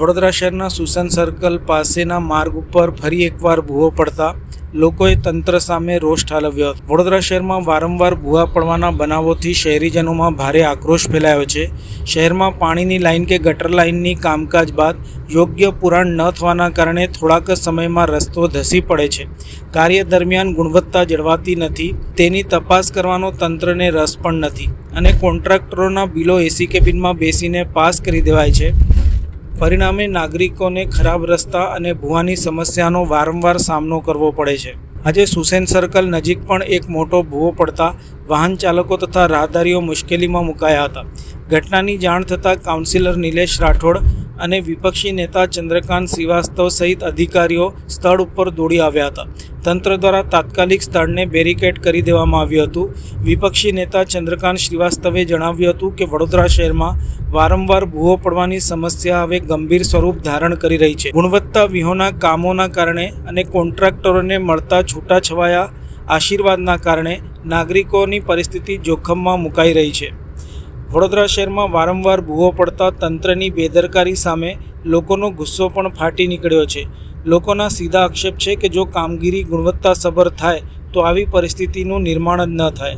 વડોદરા શહેરના સુસન સર્કલ પાસેના માર્ગ ઉપર ફરી એકવાર ભૂવો પડતા લોકોએ તંત્ર સામે રોષ ઠાલવ્યો. હતો વડોદરા શહેરમાં વારંવાર ભૂવા પડવાના બનાવોથી શહેરીજનોમાં ભારે આક્રોશ ફેલાયો છે. શહેરમાં પાણીની લાઇન કે ગટર લાઇનની કામકાજ બાદ યોગ્ય પુરાણ ન થવાના કારણે થોડાક સમયમાં રસ્તો ધસી પડે છે. કાર્ય દરમિયાન ગુણવત્તા જળવાતી નથી. તેની તપાસ કરવાનો તંત્રને રસ પણ નથી. અને કોન્ટ્રાક્ટરોના બિલો એસી કેબિનમાં બેસીને પાસ કરી દેવાય છે. પરિણામે નાગરિકોને ખરાબ રસ્તા અને ભૂવાની સમસ્યાનો વારંવાર સામનો કરવો પડે છે. આજે સુસેન સર્કલ નજીક પણ એક મોટો ભૂવો પડતા વાહન ચાલકો તથા રાહદારીઓ મુશ્કેલીમાં મુકાયા હતા. ઘટનાની જાણ થતાં કાઉન્સિલર નિલેશ રાઠોડ અને વિપક્ષી નેતા ચંદ્રકાંત શ્રીવાસ્તવ સહિત અધિકારીઓ સ્થળ ઉપર દોડી આવ્યા હતા. તંત્ર દ્વારા તાત્કાલિક સ્થળને બેરિકેડ કરી દેવામાં આવ્યું હતું. વિપક્ષી નેતા ચંદ્રકાંત શ્રીવાસ્તવે જણાવ્યું હતું કે વડોદરા શહેરમાં વારંવાર ભૂવો પડવાની સમસ્યા હવે ગંભીર સ્વરૂપ ધારણ કરી રહી છે. ગુણવત્તા વિહોના કામોના કારણે અને કોન્ટ્રાક્ટરોને મળતા છૂટાછવાયા આશીર્વાદના કારણે નાગરિકોની પરિસ્થિતિ જોખમમાં મુકાઈ રહી છે. વડોદરા શહેરમાં વારંવાર ભૂવો પડતા તંત્રની બેદરકારી સામે લોકોનો ગુસ્સો પણ ફાટી નીકળ્યો છે. લોકોના સીધા આક્ષેપ છે કે જો કામગીરી ગુણવત્તાસભર થાય, તો આવી પરિસ્થિતિનું નિર્માણ જ ન થાય.